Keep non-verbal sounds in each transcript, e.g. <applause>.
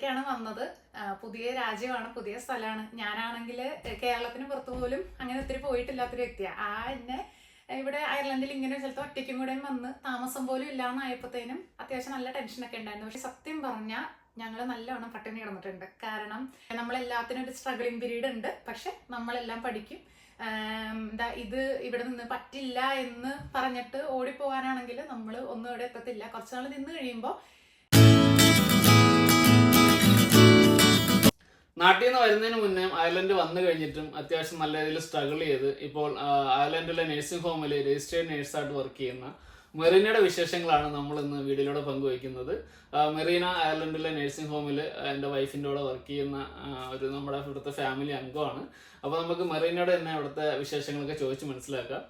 ഒറ്റയ്ക്കാണ് വന്നത്. പുതിയ രാജ്യമാണ് പുതിയ സ്ഥലമാണ്. ഞാനാണെങ്കിൽ കേരളത്തിന് പുറത്തു പോലും അങ്ങനെ ഒത്തിരി പോയിട്ടില്ലാത്തൊരു വ്യക്തിയാണ് ആ എന്നെ ഇവിടെ അയർലൻഡിൽ ഇങ്ങനെ സ്ഥലത്ത് ഒറ്റയ്ക്കും കൂടെ വന്ന് താമസം പോലും ഇല്ലാന്നായപ്പോഴത്തേനും അത്യാവശ്യം നല്ല ടെൻഷനൊക്കെ ഉണ്ടായിരുന്നു. പക്ഷെ സത്യം പറഞ്ഞാൽ ഞങ്ങൾ നല്ലവണ്ണം പട്ടിണി കിടന്നിട്ടുണ്ട്. കാരണം നമ്മളെല്ലാത്തിനും ഒരു സ്ട്രഗിളിങ് പീരീഡ് ഉണ്ട്. പക്ഷെ നമ്മളെല്ലാം പഠിക്കും. എന്താ ഇത് ഇവിടെ നിന്ന് പറ്റില്ല എന്ന് പറഞ്ഞിട്ട് ഓടിപ്പോകാനാണെങ്കിൽ നമ്മൾ ഒന്നും ഇവിടെ എത്തത്തില്ല. കുറച്ച് നാൾ നിന്ന് കഴിയുമ്പോൾ നാട്ടിൽ നിന്ന് വരുന്നതിന് മുന്നേ അയർലൻഡ് വന്നു കഴിഞ്ഞിട്ടും അത്യാവശ്യം നല്ല രീതിയിൽ സ്ട്രഗിൾ ചെയ്ത് ഇപ്പോൾ അയർലൻഡിലെ നഴ്സിംഗ് ഹോമിൽ രജിസ്റ്റേഡ് നേഴ്സായിട്ട് വർക്ക് ചെയ്യുന്ന മെറീനയുടെ വിശേഷങ്ങളാണ് നമ്മൾ ഇന്ന് വീഡിയോയിലൂടെ പങ്കുവയ്ക്കുന്നത്. മെറീന അയർലൻഡിലെ നഴ്സിംഗ് ഹോമിൽ എന്റെ വൈഫിന്റെ കൂടെ വർക്ക് ചെയ്യുന്ന ഒരു നമ്മുടെ ഇവിടുത്തെ ഫാമിലി അംഗമാണ്. അപ്പോൾ നമുക്ക് മെറീനയുടെ തന്നെ ഇവിടുത്തെ വിശേഷങ്ങളൊക്കെ ചോദിച്ച് മനസ്സിലാക്കാം.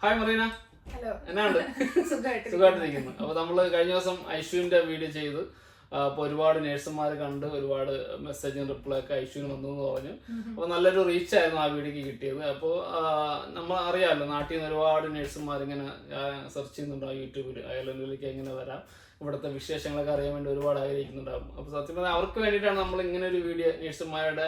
ഹായ് മെറീന. ഹലോ എന്നാണ് <laughs> സുഖമായിട്ട് സുഖമായിട്ടിരിക്കുന്നു അപ്പോൾ നമ്മൾ കഴിഞ്ഞ ദിവസം ഐഷുവിന്റെ വീഡിയോ ചെയ്തു. ആ, അപ്പൊ ഒരുപാട് നേഴ്സുമാർ കണ്ട് ഒരുപാട് മെസ്സേജും റിപ്ലൈ ഒക്കെ അയച്ചു വന്നു എന്ന് പറഞ്ഞു. അപ്പൊ നല്ലൊരു റീച്ച് ആയിരുന്നു ആ വീഡിയോക്ക് കിട്ടിയത്. അപ്പോൾ നമ്മൾ അറിയാമല്ലോ നാട്ടിൽ നിന്ന് ഒരുപാട് നേഴ്സുമാർ ഇങ്ങനെ സെർച്ച് ആ യൂട്യൂബിൽ അയർലൻഡിലേക്ക് എങ്ങനെ വരാം. ഇവിടുത്തെ വിശേഷങ്ങളൊക്കെ അറിയാൻ വേണ്ടി ഒരുപാട് ആഗ്രഹിക്കുന്നുണ്ടാകും അപ്പോൾ സത്യം പറഞ്ഞാൽ അവർക്ക് വേണ്ടിയിട്ടാണ് നമ്മൾ ഇങ്ങനെ ഒരു വീഡിയോ നേഴ്സുമാരുടെ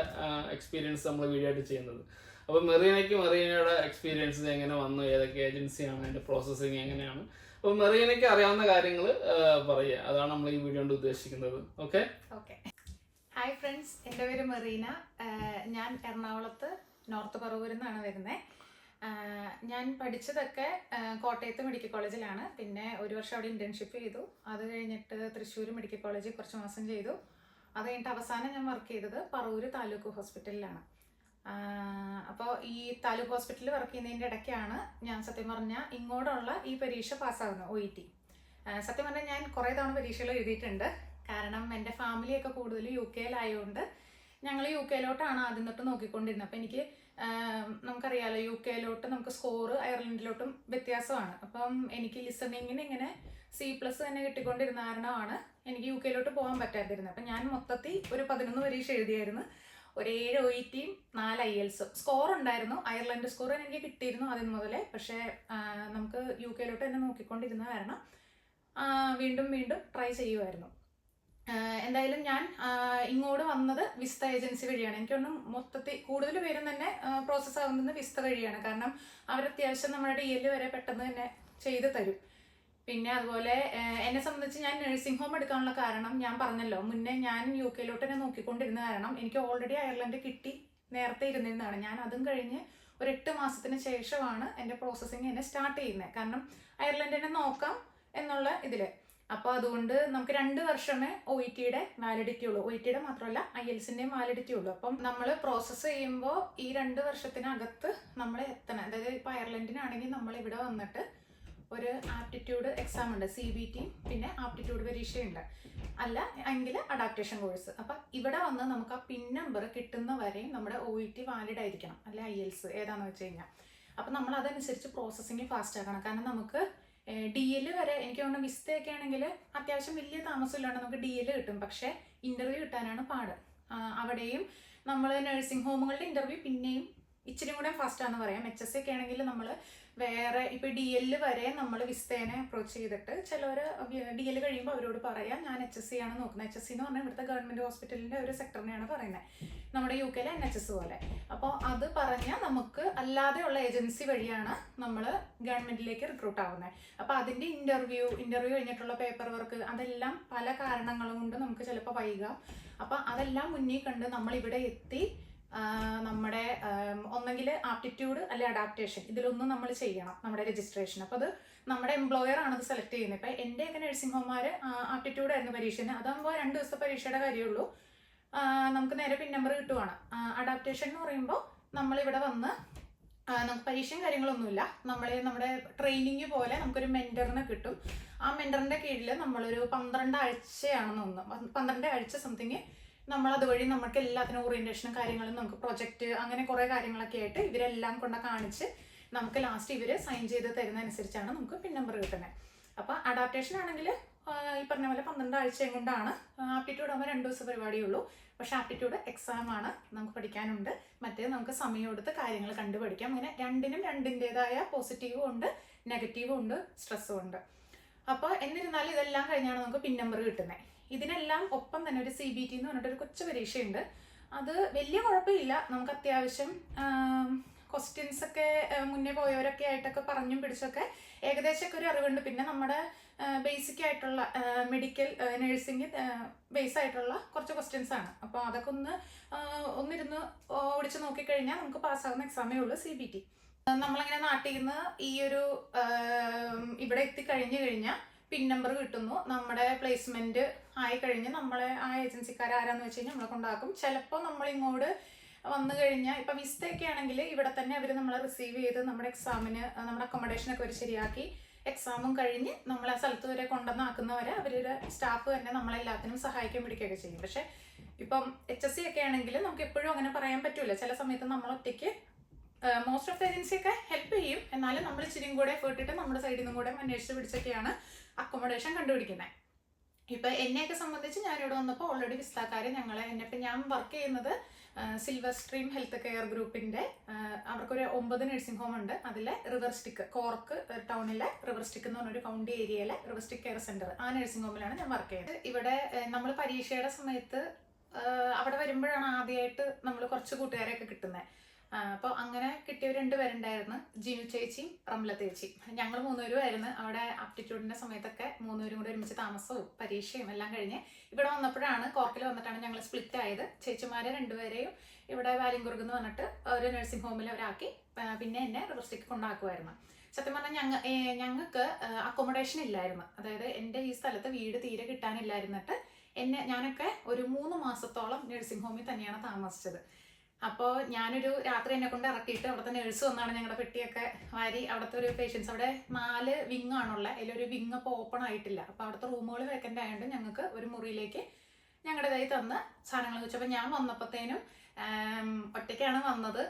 എക്സ്പീരിയൻസ് നമ്മൾ വീഡിയോ ആയിട്ട് ചെയ്യുന്നത്. അപ്പോൾ മെറീനയ്ക്ക് മെറീനയുടെ എക്സ്പീരിയൻസ് എങ്ങനെ വന്നു? ഏതൊക്കെ ഏജൻസിയാണ് അതിന്റെ പ്രോസസ്സിങ് എങ്ങനെയാണ്? അപ്പോൾ മെറീനയ്ക്ക് അറിയാവുന്ന കാര്യങ്ങൾ പറയുക. അതാണ് നമ്മൾ ഈ വീഡിയോ കൊണ്ട് ഉദ്ദേശിക്കുന്നത്. ഓക്കെ ഹായ് ഫ്രണ്ട്സ് എന്റെ പേര് മെറീന. ഞാൻ എറണാകുളത്ത് നോർത്ത് പറവൂരിൽ നിന്നാണ് വരുന്നത് ഞാൻ പഠിച്ചതൊക്കെ കോട്ടയത്ത് മെഡിക്കൽ കോളേജിലാണ്. പിന്നെ ഒരു വർഷം അവിടെ ഇന്റേൺഷിപ്പ് ചെയ്തു. അത് കഴിഞ്ഞിട്ട് തൃശ്ശൂർ മെഡിക്കൽ കോളേജിൽ കുറച്ച് മാസം ചെയ്തു. അത് കഴിഞ്ഞിട്ട് അവസാനം ഞാൻ വർക്ക് ചെയ്തത് പറവൂർ താലൂക്ക് ഹോസ്പിറ്റലിലാണ്. അപ്പോൾ ഈ താലൂക്ക് ഹോസ്പിറ്റലിൽ വർക്ക് ചെയ്യുന്നതിന്റെ ഇടയ്ക്കാണ് ഞാൻ സത്യം പറഞ്ഞാൽ ഇങ്ങോട്ടുള്ള ഈ പരീക്ഷ പാസ്സാകുന്നത് ഒ ഇ ടി സത്യം പറഞ്ഞാൽ ഞാൻ കുറേ തവണ പരീക്ഷകൾ എഴുതിയിട്ടുണ്ട്. കാരണം എന്റെ ഫാമിലിയൊക്കെ കൂടുതൽ യു കെയിലായതുകൊണ്ട് ഞങ്ങൾ യു കെയിലോട്ടാണ് ആദ്യം തൊട്ട് നോക്കിക്കൊണ്ടിരുന്നത്. അപ്പോൾ എനിക്ക് നമുക്കറിയാലോ യു കെയിലോട്ട് നമുക്ക് സ്കോറ് അയർലൻഡിലോട്ടും വ്യത്യാസമാണ്. അപ്പം എനിക്ക് ലിസണിങ്ങിന് ഇങ്ങനെ സി പ്ലസ് തന്നെ കിട്ടിക്കൊണ്ടിരുന്ന കാരണമാണ് എനിക്ക് യു കെയിലോട്ട് പോകാൻ പറ്റാതിരുന്നത്. അപ്പം ഞാൻ മൊത്തത്തിൽ ഒരു പതിനൊന്ന് പരീക്ഷ എഴുതിയായിരുന്നു. ഒരു ഏഴ് ഒ ടിയും നാല് ഐ എൽസും സ്കോർ ഉണ്ടായിരുന്നു. അയർലൻഡ് സ്കോർ എനിക്ക് കിട്ടിയിരുന്നു അതിന് മുതലേ. പക്ഷേ നമുക്ക് യു കെയിലോട്ട് തന്നെ നോക്കിക്കൊണ്ടിരുന്ന കാരണം വീണ്ടും വീണ്ടും ട്രൈ ചെയ്യുമായിരുന്നു. എന്തായാലും ഞാൻ ഇങ്ങോട്ട് വന്നത് വിസ്ത ഏജൻസി വഴിയാണ്. എനിക്കൊന്നും മൊത്തത്തിൽ കൂടുതൽ പേരും തന്നെ പ്രോസസ്സ് ആകുന്നത് വിസ്ത വഴിയാണ്. കാരണം അവർ അത്യാവശ്യം നമ്മുടെ ഡി എൽ വരെ പെട്ടെന്ന് തന്നെ ചെയ്ത് തരും. പിന്നെ അതുപോലെ എന്നെ സംബന്ധിച്ച് ഞാൻ നഴ്സിംഗ് ഹോം എടുക്കാനുള്ള കാരണം ഞാൻ പറഞ്ഞല്ലോ. മുന്നേ ഞാൻ യു കെയിലോട്ട് തന്നെ നോക്കിക്കൊണ്ടിരുന്ന കാരണം എനിക്ക് ഓൾറെഡി അയർലൻഡ് കിട്ടി നേരത്തെ ഇരുന്നിരുന്നതാണ്. ഞാൻ അതും കഴിഞ്ഞ് ഒരു എട്ട് മാസത്തിന് ശേഷമാണ് എന്റെ പ്രോസസ്സിങ് എന്നെ സ്റ്റാർട്ട് ചെയ്യുന്നത്. കാരണം അയർലൻഡിനെ നോക്കാം എന്നുള്ള ഇതിൽ. അപ്പോൾ അതുകൊണ്ട് നമുക്ക് രണ്ട് വർഷമേ ഒ ഇ ടിയുടെ വാലിഡിറ്റി ഉള്ളൂ. ഒ ഇ ടിയുടെ മാത്രമല്ല ഐ എൽസിന്റെയും വാലിഡിറ്റി ഉള്ളൂ. അപ്പം നമ്മൾ പ്രോസസ്സ് ചെയ്യുമ്പോൾ ഈ രണ്ട് വർഷത്തിനകത്ത് നമ്മൾ എത്തണം. അതായത് ഇപ്പോൾ അയർലൻഡിനാണെങ്കിൽ നമ്മൾ ഇവിടെ വന്നിട്ട് ഒരു ആപ്റ്റിറ്റ്യൂഡ് എക്സാം ഉണ്ട്. സി ബി ടി പിന്നെ ആപ്റ്റിറ്റ്യൂഡ് പരീക്ഷയുണ്ട്. അല്ല എങ്കിൽ അഡാപ്റ്റേഷൻ കോഴ്സ് അപ്പം ഇവിടെ വന്ന് നമുക്ക് ആ പിൻ നമ്പർ കിട്ടുന്ന വരെയും നമ്മുടെ ഒ ഇ ടി വാലിഡ് ആയിരിക്കണം. അല്ലെ ഐ എൽസ് ഏതാണെന്ന് വെച്ച് കഴിഞ്ഞാൽ അപ്പം നമ്മൾ അതനുസരിച്ച് പ്രോസസ്സിങ് ഫാസ്റ്റ് ആക്കണം. കാരണം നമുക്ക് ഡി എൽ വരെ എനിക്ക് തോന്നുന്നു വിസ്തയൊക്കെ ആണെങ്കിൽ അത്യാവശ്യം വലിയ താമസമില്ലാണ്ട് നമുക്ക് ഡി എൽ കിട്ടും. പക്ഷേ ഇന്റർവ്യൂ കിട്ടാനാണ് പാട്. അവിടെയും നമ്മൾ നഴ്സിംഗ് ഹോമുകളുടെ ഇന്റർവ്യൂ പിന്നെയും ഇച്ചിരി കൂടെ ഫാസ്റ്റാന്ന് പറയാം. എച്ച് എസ് ഒക്കെ ആണെങ്കിൽ നമ്മൾ വേറെ ഇപ്പൊ ഡി എൽ വരെ നമ്മൾ വിസ്തേനെ അപ്രോച്ച് ചെയ്തിട്ട് ചിലവർ ഡി എൽ കഴിയുമ്പോൾ അവരോട് പറയാം ഞാൻ എച്ച് എസ് സി ആണ് നോക്കുന്നത്. എച്ച് എസ് സി എന്ന് പറഞ്ഞാൽ ഇവിടുത്തെ ഗവൺമെന്റ് ഹോസ്പിറ്റലിന്റെ ഒരു സെക്ടറിനെയാണ് പറയുന്നത് നമ്മുടെ യു കെയിലെ എൻ എച്ച് എസ് പോലെ. അപ്പോൾ അത് പറഞ്ഞാൽ നമുക്ക് അല്ലാതെയുള്ള ഏജൻസി വഴിയാണ് നമ്മൾ ഗവൺമെന്റിലേക്ക് റിക്രൂട്ട് ആവുന്നത് അപ്പോൾ അതിന്റെ ഇന്റർവ്യൂ ഇന്റർവ്യൂ കഴിഞ്ഞിട്ടുള്ള പേപ്പർ വർക്ക് അതെല്ലാം പല കാരണങ്ങളും കൊണ്ട് നമുക്ക് ചിലപ്പോൾ വൈകാം. അപ്പോൾ അതെല്ലാം മുന്നേ കണ്ട് നമ്മൾ ഇവിടെ എത്തി നമ്മുടെ ഒന്നെങ്കിൽ ആപ്റ്റിറ്റ്യൂഡ് അല്ലെ അഡാപ്റ്റേഷൻ ഇതിലൊന്നും നമ്മൾ ചെയ്യണം നമ്മുടെ രജിസ്ട്രേഷൻ അപ്പോൾ അത് നമ്മുടെ എംപ്ലോയർ ആണ് അത് സെലക്ട് ചെയ്യുന്നത്. ഇപ്പം എന്റെയൊക്കെ നഴ്സിംഗ് ഹോംമാർ ആപ്റ്റിറ്റ്യൂഡ് ആയിരുന്നു പരീക്ഷന്. അതാകുമ്പോൾ രണ്ട് ദിവസത്തെ പരീക്ഷയുടെ കാര്യമുള്ളൂ നമുക്ക് നേരെ പിൻ നമ്പർ കിട്ടുവാണ്. അഡാപ്റ്റേഷൻ എന്ന് പറയുമ്പോൾ നമ്മളിവിടെ വന്ന് നമുക്ക് പരീക്ഷയും കാര്യങ്ങളൊന്നുമില്ല. നമ്മളെ നമ്മുടെ ട്രെയിനിങ് പോലെ നമുക്കൊരു മെന്ററിനെ കിട്ടും. ആ മെന്ററിന്റെ കീഴിൽ നമ്മളൊരു പന്ത്രണ്ട് ആഴ്ചയാണെന്ന് തോന്നുന്നു. പന്ത്രണ്ട് ആഴ്ച സംതിങ് നമ്മൾ അതുവഴി നമുക്ക് എല്ലാത്തിനും ഓറിയന്റേഷനും കാര്യങ്ങളും നമുക്ക് പ്രൊജക്റ്റ് അങ്ങനെ കുറേ കാര്യങ്ങളൊക്കെ ആയിട്ട് ഇവരെല്ലാം കൊണ്ട് കാണിച്ച് നമുക്ക് ലാസ്റ്റ് ഇവർ സൈൻ ചെയ്ത് തരുന്ന അനുസരിച്ചാണ് നമുക്ക് പിൻ നമ്പർ കിട്ടുന്നത് അപ്പോൾ അഡാപ്റ്റേഷൻ ആണെങ്കിൽ ഈ പറഞ്ഞ പോലെ പന്ത്രണ്ട് ആഴ്ചയും കൊണ്ടാണ് ആപ്റ്റിറ്റ്യൂഡ് ആകുമ്പോൾ രണ്ട് ദിവസം പരിപാടിയുള്ളൂ. പക്ഷേ ആപ്റ്റിറ്റ്യൂഡ് എക്സാം ആണ് നമുക്ക് പഠിക്കാനുണ്ട്. മറ്റേ നമുക്ക് സമയം എടുത്ത് കാര്യങ്ങൾ കണ്ടു പഠിക്കാം അങ്ങനെ രണ്ടിനും രണ്ടിന്റെതായ പോസിറ്റീവും ഉണ്ട് നെഗറ്റീവും ഉണ്ട് സ്ട്രെസ്സും ഉണ്ട്. അപ്പോൾ എന്നിരുന്നാലും ഇതെല്ലാം കഴിഞ്ഞാണ് നമുക്ക് പിൻ നമ്പർ കിട്ടുന്നത് ഇതിനെല്ലാം ഒപ്പം തന്നെ ഒരു സി ബി ടി എന്ന് പറഞ്ഞിട്ടൊരു കൊച്ചു പരീക്ഷയുണ്ട്. അത് വലിയ കുഴപ്പമില്ല. നമുക്ക് അത്യാവശ്യം ക്വസ്റ്റ്യൻസ് ഒക്കെ മുന്നേ പോയവരൊക്കെ ആയിട്ടൊക്കെ പറഞ്ഞും പിടിച്ചൊക്കെ ഏകദേശമൊക്കെ ഒരു അറിവുണ്ട്. പിന്നെ നമ്മുടെ ബേസിക് ആയിട്ടുള്ള മെഡിക്കൽ നഴ്സിംഗ് ബേസ് ആയിട്ടുള്ള കുറച്ച് ക്വസ്റ്റ്യൻസ് ആണ്. അപ്പോൾ അതൊക്കെ ഒന്ന് ഒന്നിരുന്ന് ഓടിച്ച് നോക്കിക്കഴിഞ്ഞാൽ നമുക്ക് പാസ്സാകുന്ന എക്സാമേ ഉള്ളൂ സി ബി ടി നമ്മളിങ്ങനെ നാട്ടിൽ നിന്ന് ഈ ഒരു ഇവിടെ എത്തിക്കഴിഞ്ഞു കഴിഞ്ഞാൽ പിൻ നമ്പർ കിട്ടുന്നു. നമ്മുടെ പ്ലേസ്മെന്റ് ആയി കഴിഞ്ഞ് നമ്മളെ ആ ഏജൻസിക്കാർ ആരാന്ന് വെച്ച് കഴിഞ്ഞാൽ നമ്മളെ കൊണ്ടാക്കും. ചിലപ്പോൾ നമ്മൾ ഇങ്ങോട്ട് വന്നു കഴിഞ്ഞാൽ ഇപ്പൊ വിസ്തയൊക്കെ ആണെങ്കിൽ ഇവിടെ തന്നെ അവർ നമ്മളെ റിസീവ് ചെയ്ത് നമ്മുടെ എക്സാമിന് നമ്മുടെ അക്കോമഡേഷൻ ഒക്കെ അവർ ശരിയാക്കി എക്സാമും കഴിഞ്ഞ് നമ്മളെ സ്ഥലത്ത് വരെ കൊണ്ടുവന്നാക്കുന്നവരെ അവരുടെ സ്റ്റാഫ് തന്നെ നമ്മളെല്ലാത്തിനും സഹായിക്കാൻ പിടിക്കുകയൊക്കെ ചെയ്യും. പക്ഷെ ഇപ്പം എച്ച് എസ് സി ഒക്കെ ആണെങ്കിൽ നമുക്ക് എപ്പോഴും അങ്ങനെ പറയാൻ പറ്റൂല. ചില സമയത്ത് നമ്മൾ ഒറ്റയ്ക്ക് മോസ്റ്റ് ഓഫ് ദ ഏജൻസി ഒക്കെ ഹെൽപ്പ് ചെയ്യും. എന്നാലും നമ്മൾ ഇച്ചിരിയും കൂടെ എഫേർട്ട് ഇട്ട് നമ്മുടെ സൈഡിൽ നിന്നും കൂടെ അന്വേഷിച്ച് പിടിച്ചൊക്കെയാണ് അക്കോമഡേഷൻ കണ്ടുപിടിക്കുന്നത് ഇപ്പൊ എന്നെയൊക്കെ സംബന്ധിച്ച് ഞാൻ ഇവിടെ വന്നപ്പോൾ ഓൾറെഡി വിസ്താക്കാര് ഞങ്ങളെ എന്നെ ഇപ്പം ഞാൻ വർക്ക് ചെയ്യുന്നത് സിൽവർ സ്ട്രീം ഹെൽത്ത് കെയർ ഗ്രൂപ്പിന്റെ അവർക്കൊരു ഒമ്പത് നഴ്സിംഗ് ഹോം ഉണ്ട്. അതിലെ റിവർ സ്റ്റിക്ക് കോർക്ക് ടൗണിലെ റിവർ സ്റ്റിക്ക് എന്ന് പറഞ്ഞൊരു കൗണ്ടി ഏരിയയിലെ റിവർ സ്റ്റിക്ക് കെയർ സെന്റർ ആ നഴ്സിംഗ് ഹോമിലാണ് ഞാൻ വർക്ക് ചെയ്യുന്നത്. ഇവിടെ നമ്മൾ പരീക്ഷയുടെ സമയത്ത് അവിടെ വരുമ്പോഴാണ് ആദ്യമായിട്ട് നമ്മൾ കുറച്ച് കൂട്ടുകാരെയൊക്കെ കിട്ടുന്നത് അപ്പോൾ അങ്ങനെ കിട്ടിയവർ രണ്ടുപേരുണ്ടായിരുന്നു ജിനു ചേച്ചിയും റംല ചേച്ചിയും. ഞങ്ങൾ മൂന്നുപേരുമായിരുന്നു അവിടെ ആപ്റ്റിറ്റ്യൂഡിന്റെ സമയത്തൊക്കെ മൂന്നുപേരും കൂടെ ഒരുമിച്ച് താമസവും പരീക്ഷയും എല്ലാം കഴിഞ്ഞ് ഇവിടെ വന്നപ്പോഴാണ് കോർക്കിൽ വന്നിട്ടാണ് ഞങ്ങൾ സ്പ്ലിറ്റ് ആയത്. ചേച്ചിമാരെ രണ്ടുപേരെയും ഇവിടെ വാലിംകുറുഗ് എന്ന് പറഞ്ഞിട്ട് ഒരു നഴ്സിംഗ് ഹോമിൽ അവരാക്കി പിന്നെ എന്നെ റിവർസ്റ്റിക്ക് കൊണ്ടാക്കുമായിരുന്നു സത്യം പറഞ്ഞാൽ ഞങ്ങ ഞങ്ങൾക്ക് അക്കോമഡേഷൻ ഇല്ലായിരുന്നു. അതായത് എന്റെ ഈ സ്ഥലത്ത് വീട് തീരെ കിട്ടാനില്ലായിരുന്നിട്ട് എന്നെ ഞാനൊക്കെ ഒരു മൂന്ന് മാസത്തോളം നഴ്സിംഗ് ഹോമിൽ തന്നെയാണ് താമസിച്ചത്. അപ്പോൾ ഞാനൊരു രാത്രി എന്നെ കൊണ്ട് ഇറക്കിയിട്ട് അവിടുത്തെ നേഴ്സ് വന്നാണ് ഞങ്ങളുടെ പെട്ടിയൊക്കെ വാരി. അവിടുത്തെ ഒരു പേഷ്യൻസ് അവിടെ നാല് വിങ് ആണുള്ളത് അതിലൊരു വിങ് അപ്പോൾ ഓപ്പൺ ആയിട്ടില്ല. അപ്പോൾ അവിടുത്തെ റൂമുകൾ വേക്കന്റ് ആയതുകൊണ്ട് ഞങ്ങൾക്ക് ഒരു മുറിയിലേക്ക് ഞങ്ങളുടേതായി തന്ന് സാധനങ്ങൾ വെച്ചപ്പോൾ ഞാൻ വന്നപ്പോഴത്തേനും ഒറ്റയ്ക്കാണ് വന്നത്.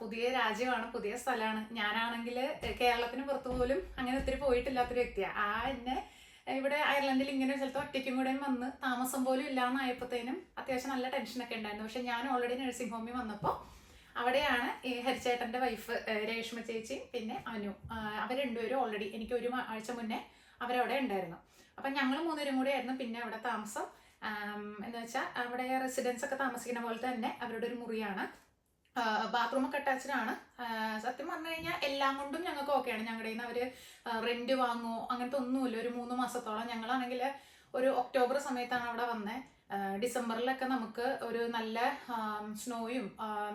പുതിയ രാജ്യമാണ് പുതിയ സ്ഥലമാണ് ഞാനാണെങ്കിൽ കേരളത്തിന് പുറത്തു പോലും അങ്ങനെ ഒത്തിരി പോയിട്ടില്ലാത്തൊരു വ്യക്തിയാണ് ആ എന്നെ ഇവിടെ അയർലൻഡിൽ ഇങ്ങനെ ഒരു സ്ഥലത്ത് ഒറ്റയ്ക്കും കൂടെ വന്ന് താമസം പോലും ഇല്ലാന്നായപ്പോഴത്തേനും അത്യാവശ്യം നല്ല ടെൻഷനൊക്കെ ഉണ്ടായിരുന്നു. പക്ഷെ ഞാൻ ഓൾറെഡി നഴ്സിംഗ് ഹോമിൽ വന്നപ്പോൾ അവിടെയാണ് ഈ ഹരിച്ചേട്ടന്റെ വൈഫ് രേഷ്മ ചേച്ചി പിന്നെ അനു. അവർ രണ്ടുപേരും ഓൾറെഡി എനിക്ക് ഒരു ആഴ്ച മുന്നേ അവരവിടെ ഉണ്ടായിരുന്നു. അപ്പം ഞങ്ങൾ മൂന്നുപേരും കൂടെ ആയിരുന്നു പിന്നെ അവിടെ താമസം. എന്ന് വെച്ചാൽ അവിടെ റെസിഡൻസ് ഒക്കെ താമസിക്കുന്ന പോലെ തന്നെ അവരുടെ ഒരു മുറിയാണ്. ബാത്റൂം ഒക്കെ അറ്റാച്ച്ഡ് സത്യം പറഞ്ഞു കഴിഞ്ഞാൽ എല്ലാം കൊണ്ടും ഞങ്ങൾക്ക് ഓക്കെയാണ് ഞങ്ങളുടെ നിന്ന് അവർ റെന്റ് വാങ്ങുമോ അങ്ങനത്തെ ഒന്നുമില്ല. ഒരു മൂന്ന് മാസത്തോളം ഞങ്ങളാണെങ്കിൽ ഒരു ഒക്ടോബർ സമയത്താണ് അവിടെ വന്നത് ഡിസംബറിലൊക്കെ നമുക്ക് ഒരു നല്ല സ്നോയും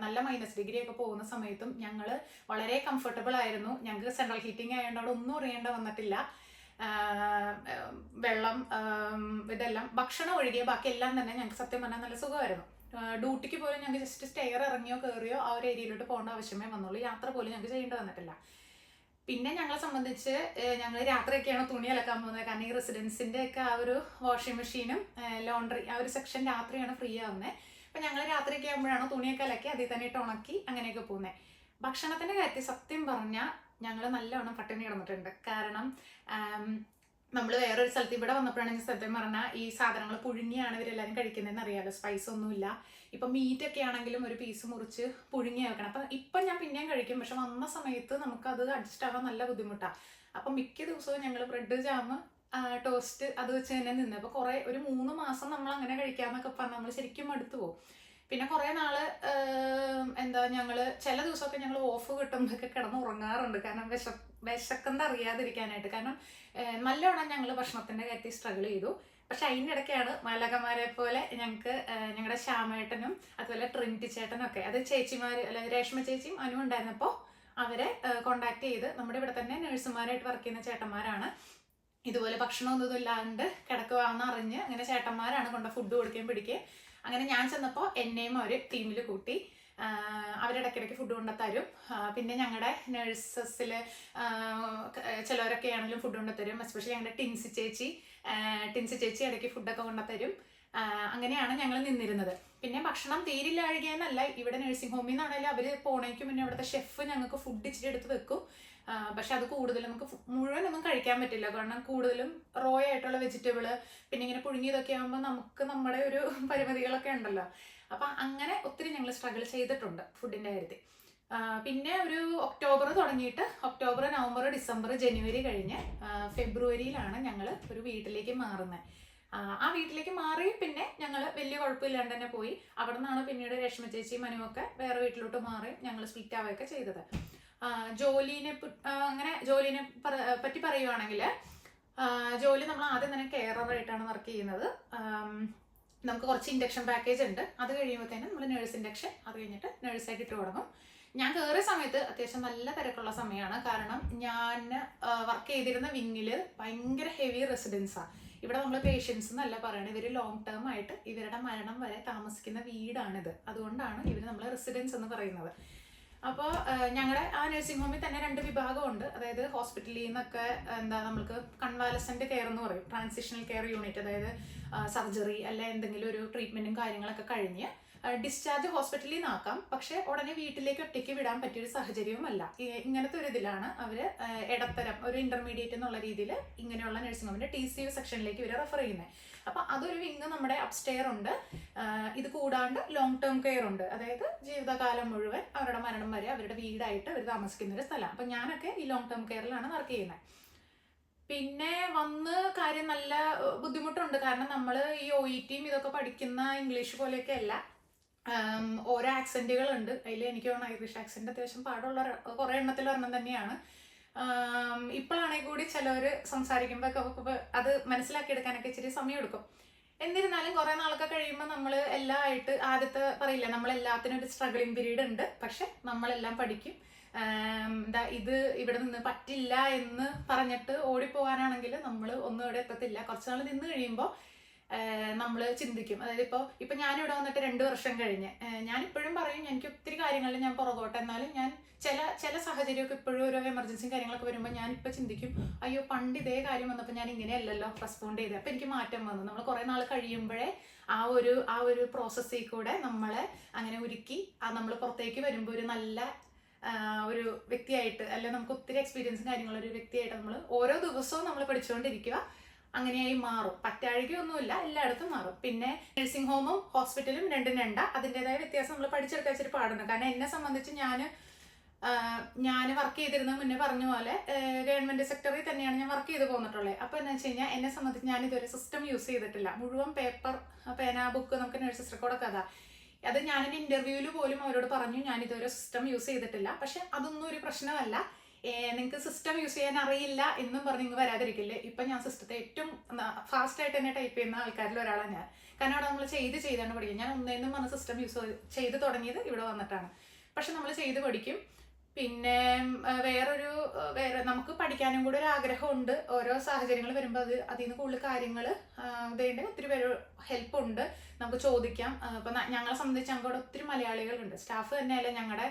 നല്ല മൈനസ് ഡിഗ്രി ഒക്കെ പോകുന്ന സമയത്തും ഞങ്ങൾ വളരെ കംഫർട്ടബിൾ ആയിരുന്നു. ഞങ്ങൾക്ക് സെൻട്രൽ ഹീറ്റിംഗ് ആയതുകൊണ്ട് അവിടെ ഒന്നും അറിയേണ്ട വന്നിട്ടില്ല. വെള്ളം ഇതെല്ലാം ഭക്ഷണം ഒഴികെ ബാക്കി എല്ലാം തന്നെ ഞങ്ങൾക്ക് സത്യം പറഞ്ഞാൽ നല്ല സുഖമായിരുന്നു. ഡ്യൂട്ടിക്ക് പോലും ഞങ്ങൾക്ക് ജസ്റ്റ് സ്റ്റെയർ ഇറങ്ങിയോ കയറിയോ ആ ഒരു ഏരിയയിലോട്ട് പോകേണ്ട ആവശ്യമേ വന്നുള്ളൂ. യാത്ര പോലും ഞങ്ങൾക്ക് ചെയ്യേണ്ടി വന്നിട്ടില്ല. പിന്നെ ഞങ്ങളെ സംബന്ധിച്ച് ഞങ്ങൾ രാത്രിയൊക്കെയാണ് തുണി അലക്കാൻ പോകുന്നത്. കാരണം ഈ റെസിഡൻസിന്റെ ഒക്കെ ആ ഒരു വാഷിംഗ് മെഷീനും ലോണ്ടറി ആ ഒരു സെക്ഷൻ രാത്രിയാണ് ഫ്രീ ആവുന്നത് അപ്പം ഞങ്ങൾ രാത്രിയൊക്കെ ആകുമ്പോഴാണ് തുണിയൊക്കെ അലക്കി അതിൽ തന്നെ ഇട്ട് ഉണക്കി അങ്ങനെയൊക്കെ പോകുന്നത് ഭക്ഷണത്തിന്റെ കാര്യത്തിൽ സത്യം പറഞ്ഞാൽ ഞങ്ങൾ നല്ലവണ്ണം പട്ടിണി കിടന്നിട്ടുണ്ട്. കാരണം നമ്മൾ വേറൊരു സ്ഥലത്ത് ഇവിടെ വന്നപ്പോഴാണ് ഈ സത്യം പറഞ്ഞാൽ ഈ സാധനങ്ങൾ പുഴുങ്ങിയാണ് ഇവരെല്ലാവരും കഴിക്കുന്നതെന്ന് അറിയാലോ സ്പൈസ് ഒന്നുമില്ല ഇപ്പൊ മീറ്റ് ഒക്കെ ആണെങ്കിലും ഒരു പീസ് മുറിച്ച് പുഴുങ്ങി വെക്കണം അപ്പൊ ഇപ്പൊ ഞാൻ പിന്നെയും കഴിക്കും പക്ഷെ വന്ന സമയത്ത് നമുക്കത് അഡ്ജസ്റ്റ് ആവാൻ നല്ല ബുദ്ധിമുട്ടാണ് അപ്പൊ മിക്ക ദിവസവും ഞങ്ങൾ ബ്രെഡ് ജാമ് ടോസ്റ്റ് അത് വെച്ച് തന്നെ നിന്ന്. അപ്പൊ കുറെ ഒരു മൂന്ന് മാസം നമ്മൾ അങ്ങനെ കഴിക്കാന്നൊക്കെ പറഞ്ഞാൽ നമ്മൾ ശരിക്കും അടുത്തു പോകും പിന്നെ കുറെ നാൾ എന്താ ഞങ്ങൾ ചില ദിവസമൊക്കെ ഞങ്ങൾ ഓഫ് കിട്ടുമ്പോഴൊക്കെ കിടന്ന് ഉറങ്ങാറുണ്ട്. കാരണം വിശ വിശക്കുന്ന അറിയാതിരിക്കാനായിട്ട്. കാരണം നല്ലോണം ഞങ്ങൾ ഭക്ഷണത്തിന്റെ കാര്യത്തിൽ സ്ട്രഗിൾ ചെയ്തു. പക്ഷെ അതിന്റെ ഇടയ്ക്കാണ് മലകമാരെ പോലെ ഞങ്ങൾക്ക് ഞങ്ങളുടെ ശ്യാമേട്ടനും അതുപോലെ ട്രിനിറ്റി ചേട്ടനും ഒക്കെ അത് ചേച്ചിമാർ അല്ല രേഷ്മ ചേച്ചിയും അനു ഉണ്ടായിരുന്നപ്പോൾ അവരെ കോണ്ടാക്ട് ചെയ്ത് നമ്മുടെ ഇവിടെ തന്നെ നഴ്സുമാരായിട്ട് വർക്ക് ചെയ്യുന്ന ചേട്ടന്മാരാണ്. ഇതുപോലെ ഭക്ഷണമൊന്നും ഇല്ലാണ്ട് കിടക്കുവാന്ന് അറിഞ്ഞ് അങ്ങനെ ചേട്ടന്മാരാണ് കൊണ്ട ഫുഡ് കൊടുക്കുകയും പിടിക്കുകയും. അങ്ങനെ ഞാൻ ചെന്നപ്പോൾ എന്നെയും അവർ ടീമിൽ കൂട്ടി അവരിടയ്ക്കിടയ്ക്ക് ഫുഡ് കൊണ്ടുത്തരും പിന്നെ ഞങ്ങളുടെ നഴ്സസിൽ ചിലവരൊക്കെ ആണെങ്കിലും ഫുഡ് കൊണ്ടുത്തരും എസ്പെഷ്യലി ഞങ്ങളുടെ ടിൻസി ചേച്ചി ടിൻസി ചേച്ചി ഇടയ്ക്ക് ഫുഡൊക്കെ കൊണ്ടുത്തരും അങ്ങനെയാണ് ഞങ്ങൾ നിന്നിരുന്നത്. പിന്നെ ഭക്ഷണം തീരില്ല തീരില്ലാഴുകയെന്നല്ല ഇവിടെ നഴ്സിംഗ് ഹോമിൽ നിന്നാണെങ്കിലും അവർ പോണേക്കും പിന്നെ അവിടുത്തെ ഷെഫ് ഞങ്ങൾക്ക് ഫുഡ് ഇച്ചിരി എടുത്ത് വെക്കും. പക്ഷെ അത് കൂടുതൽ നമുക്ക് മുഴുവനൊന്നും കഴിക്കാൻ പറ്റില്ല. കാരണം കൂടുതലും റോ ആയിട്ടുള്ള വെജിറ്റബിൾ പിന്നെ ഇങ്ങനെ പുഴുങ്ങിയതൊക്കെ ആകുമ്പോൾ നമുക്ക് നമ്മുടെ ഒരു <laughs> പരിമിതികളൊക്കെ ഉണ്ടല്ലോ. അപ്പൊ അങ്ങനെ ഒത്തിരി ഞങ്ങൾ സ്ട്രഗിൾ ചെയ്തിട്ടുണ്ട് ഫുഡിന്റെ കാര്യത്തിൽ. പിന്നെ ഒരു ഒക്ടോബർ തുടങ്ങിയിട്ട് ഒക്ടോബർ നവംബർ ഡിസംബർ ജനുവരി കഴിഞ്ഞ് ഫെബ്രുവരിയിലാണ് ഞങ്ങൾ ഒരു വീട്ടിലേക്ക് മാറുന്നത് ആ, വീട്ടിലേക്ക് മാറി പിന്നെ ഞങ്ങൾ വലിയ കുഴപ്പമില്ലാണ്ട് തന്നെ പോയി. അവിടെ നിന്നാണ് പിന്നീട് രേഷ്മ ചേച്ചി മനുവൊക്കെ വേറെ വീട്ടിലോട്ട് മാറി ഞങ്ങൾ സ്പ്ലിറ്റ് ആവുകയൊക്കെ ചെയ്തത്. ജോലിനെ അങ്ങനെ ജോലിനെ പറ്റി പറയുവാണെങ്കിൽ ജോലി നമ്മൾ ആദ്യം തന്നെ കെയറായിട്ടാണ് വർക്ക് ചെയ്യുന്നത്. നമുക്ക് കുറച്ച് ഇൻഡക്ഷൻ പാക്കേജ് ഉണ്ട്. അത് കഴിയുമ്പോൾ തന്നെ നമ്മൾ നേഴ്സ് ഇൻഡക്ഷൻ അത് കഴിഞ്ഞിട്ട് നേഴ്സായിട്ട് ഇട്ട് തുടങ്ങും. ഞാൻ കയറിയ സമയത്ത് അത്യാവശ്യം നല്ല തിരക്കുള്ള സമയമാണ്. കാരണം ഞാൻ വർക്ക് ചെയ്തിരുന്ന വിങ്ങിൽ ഭയങ്കര ഹെവി റെസിഡൻസാണ് ഇവിടെ നമ്മൾ പേഷ്യൻസ് എന്നല്ല പറയണത്. ഇവർ ലോങ് ടേം ആയിട്ട് ഇവരുടെ മരണം വരെ താമസിക്കുന്ന വീടാണിത്. അതുകൊണ്ടാണ് ഇവർ നമ്മൾ റെസിഡൻസ് എന്ന് പറയുന്നത്. അപ്പോൾ ഞങ്ങളുടെ ആ നഴ്സിംഗ് ഹോമിൽ തന്നെ രണ്ട് വിഭാഗമുണ്ട്. അതായത് ഹോസ്പിറ്റലിൽ നിന്നൊക്കെ എന്താ നമ്മൾക്ക് കൺവാലസന്റ് കെയർ എന്ന് പറയും. ട്രാൻസിഷണൽ കെയർ യൂണിറ്റ് അതായത് സർജറി അല്ല എന്തെങ്കിലും ഒരു ട്രീറ്റ്മെന്റും കാര്യങ്ങളൊക്കെ കഴിഞ്ഞ് ഡിസ്ചാർജ് ഹോസ്പിറ്റലിൽ നിന്നാക്കാം പക്ഷെ ഉടനെ വീട്ടിലേക്ക് ഒറ്റയ്ക്ക് വിടാൻ പറ്റിയൊരു സാഹചര്യവുമല്ല ഇങ്ങനത്തെ ഒരു ഇതിലാണ് അവർ ഇടത്തരം ഒരു ഇന്റർമീഡിയറ്റ് എന്നുള്ള രീതിയിൽ ഇങ്ങനെയുള്ള നഴ്സിംഗ് ഹോമിന്റെ ടി സി യു സെക്ഷനിലേക്ക് ഇവരെ റെഫർ ചെയ്യുന്നത് അപ്പൊ അതൊരു വിങ് നമ്മുടെ അപ്സ്റ്റെയർ ഉണ്ട്. ഇത് കൂടാണ്ട് ലോങ് ടേം കെയർ ഉണ്ട്. അതായത് ജീവിതകാലം മുഴുവൻ അവരുടെ മരണം വരെ അവരുടെ വീടായിട്ട് അവർ താമസിക്കുന്ന ഒരു സ്ഥലം. അപ്പൊ ഞാനൊക്കെ ഈ ലോങ് ടേം കെയറിലാണ് വർക്ക് ചെയ്യുന്നത് പിന്നെ വന്ന് കാര്യം നല്ല ബുദ്ധിമുട്ടുണ്ട്. കാരണം നമ്മൾ ഈ ഒ ഇ ടിയും ഇതൊക്കെ പഠിക്കുന്ന ഇംഗ്ലീഷ് പോലെയൊക്കെ അല്ല. ഓരോ ആക്സെന്റുകൾ ഉണ്ട് അതിൽ എനിക്ക് തോന്നുന്നു ഐറിഷ് ആക്സെന്റ് അത്യാവശ്യം പാടുള്ള കുറേ എണ്ണത്തിൽ ഒരെണ്ണം തന്നെയാണ്. ഇപ്പോഴാണെങ്കിൽ കൂടി ചിലവർ സംസാരിക്കുമ്പോൾ അത് മനസ്സിലാക്കിയെടുക്കാനൊക്കെ ഇച്ചിരി സമയം എടുക്കും എന്നിരുന്നാലും കുറേ നാളൊക്കെ കഴിയുമ്പോൾ നമ്മൾ എല്ലാം ആയിട്ട് ആദ്യത്തെ പറയില്ല നമ്മൾ എല്ലാത്തിനും ഒരു സ്ട്രഗിളിങ് പീരീഡ് ഉണ്ട്. പക്ഷെ നമ്മളെല്ലാം പഠിക്കും. എന്താ ഇത് ഇവിടെ നിന്ന് പറ്റില്ല എന്ന് പറഞ്ഞിട്ട് ഓടിപ്പോകാനാണെങ്കിൽ നമ്മൾ ഒന്നും ഇവിടെ എത്തത്തില്ല. കുറച്ച് നാൾ നിന്ന് കഴിയുമ്പോൾ നമ്മൾ ചിന്തിക്കും. അതായത് ഇപ്പോൾ ഇപ്പം ഞാനിവിടെ വന്നിട്ട് രണ്ട് വർഷം കഴിഞ്ഞ്. ഞാനിപ്പോഴും പറയും എനിക്ക് ഒത്തിരി കാര്യങ്ങളിൽ ഞാൻ പുറകോട്ടെ. എന്നാലും ഞാൻ ചില ചില സാഹചര്യമൊക്കെ ഇപ്പോഴും ഓരോ എമർജൻസി കാര്യങ്ങളൊക്കെ വരുമ്പോൾ ഇപ്പം ചിന്തിക്കും അയ്യോ പണ്ട് ഇതേ കാര്യം വന്നപ്പോൾ ഞാൻ ഇങ്ങനെയല്ലല്ലോ റെസ്പോണ്ട് ചെയ്തത് അപ്പം എനിക്ക് മാറ്റം വന്നു. നമ്മൾ കുറേ നാൾ കഴിയുമ്പോഴേ ആ ഒരു ആ ഒരു പ്രോസസ്സിൽ കൂടെ നമ്മളെ അങ്ങനെ ഒരുക്കി ആ നമ്മൾ പുറത്തേക്ക് വരുമ്പോൾ ഒരു നല്ല ഒരു വ്യക്തിയായിട്ട് അല്ലെങ്കിൽ നമുക്ക് ഒത്തിരി എക്സ്പീരിയൻസും കാര്യങ്ങളും ഒരു വ്യക്തിയായിട്ട് നമ്മൾ ഓരോ ദിവസവും നമ്മൾ പഠിച്ചുകൊണ്ടിരിക്കുക അങ്ങനെയായി മാറും. പറ്റാഴികയൊന്നുമില്ല എല്ലായിടത്തും മാറും. പിന്നെ നഴ്സിംഗ് ഹോമും ഹോസ്പിറ്റലും രണ്ടും രണ്ട. അതിന്റെതായ വ്യത്യാസം നമ്മൾ പഠിച്ചെടുക്കാൻ ഇച്ചിരി പാടുണ്ട് കാരണം എന്നെ സംബന്ധിച്ച് ഞാൻ ഞാൻ വർക്ക് ചെയ്തിരുന്ന മുന്നേ പറഞ്ഞ പോലെ ഗവൺമെന്റ് സെക്ടറിൽ തന്നെയാണ് ഞാൻ വർക്ക് ചെയ്ത് പോന്നിട്ടുള്ളത് അപ്പോൾ എന്താ വെച്ച് കഴിഞ്ഞാൽ എന്നെ സംബന്ധിച്ച് ഞാൻ ഇതുവരെ സിസ്റ്റം യൂസ് ചെയ്തിട്ടില്ല. മുഴുവൻ പേപ്പർ പേന ബുക്ക് നമുക്ക് നഴ്സസ് റെക്കോർഡൊക്കെ അതാ. അത് ഞാനൊരു ഇന്റർവ്യൂവിൽ പോലും അവരോട് പറഞ്ഞു ഞാൻ ഇതുവരെ സിസ്റ്റം യൂസ് ചെയ്തിട്ടില്ല. പക്ഷെ അതൊന്നും ഒരു പ്രശ്നമല്ല. നിങ്ങൾക്ക് സിസ്റ്റം യൂസ് ചെയ്യാൻ അറിയില്ല എന്നും പറഞ്ഞ് നിങ്ങൾ വരാതിരിക്കില്ലേ? ഇപ്പം ഞാൻ സിസ്റ്റത്തെ ഏറ്റവും ഫാസ്റ്റ് ആയിട്ട് തന്നെ ടൈപ്പ് ചെയ്യുന്ന ആൾക്കാരിൽ ഒരാളാണ് ഞാൻ. കാരണം അവിടെ നമ്മൾ ചെയ്ത് ചെയ്താണ് പഠിക്കും ഞാൻ ഒന്നേന്നും പറഞ്ഞ സിസ്റ്റം യൂസ് ചെയ്ത് തുടങ്ങിയത് ഇവിടെ വന്നിട്ടാണ്. പക്ഷെ നമ്മൾ ചെയ്ത് പഠിക്കും. പിന്നെ വേറൊരു വേറെ നമുക്ക് പഠിക്കാനും കൂടെ ഒരു ആഗ്രഹമുണ്ട് ഓരോ സാഹചര്യങ്ങൾ വരുമ്പോൾ അത് അതിൽ നിന്ന് കൂടുതൽ കാര്യങ്ങൾ ഇതേണ്ട. ഒത്തിരി പേര് ഹെൽപ്പ് ഉണ്ട്. നമുക്ക് ചോദിക്കാം. അപ്പം ഞങ്ങളെ സംബന്ധിച്ച് ഞങ്ങളുടെ ഒത്തിരി മലയാളികളുണ്ട്. സ്റ്റാഫ് തന്നെയല്ല ഞങ്ങളുടെ